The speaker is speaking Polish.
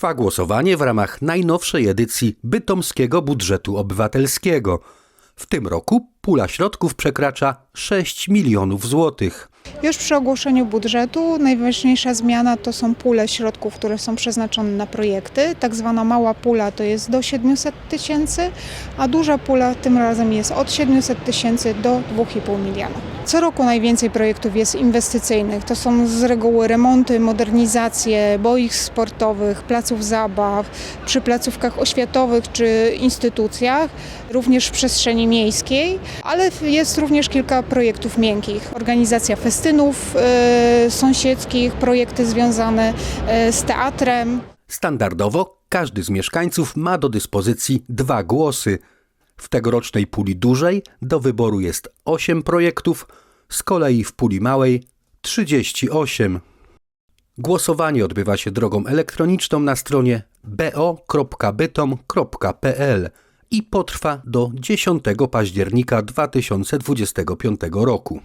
Trwa głosowanie w ramach najnowszej edycji Bytomskiego Budżetu Obywatelskiego. W tym roku pula środków przekracza 6 milionów złotych. Już przy ogłoszeniu budżetu najważniejsza zmiana to są pule środków, które są przeznaczone na projekty. Tak zwana mała pula to jest do 700 tysięcy, a duża pula tym razem jest od 700 tysięcy do 2,5 miliona. Co roku najwięcej projektów jest inwestycyjnych. To są z reguły remonty, modernizacje boisk sportowych, placów zabaw, przy placówkach oświatowych czy instytucjach, również w przestrzeni miejskiej, ale jest również kilka projektów miękkich. Organizacja festynów e, sąsiedzkich, projekty związane e, z teatrem. Standardowo każdy z mieszkańców ma do dyspozycji dwa głosy. W tegorocznej puli dużej do wyboru jest 8 projektów, z kolei w puli małej 38. Głosowanie odbywa się drogą elektroniczną na stronie bo.bytom.pl i potrwa do 10 października 2025 roku.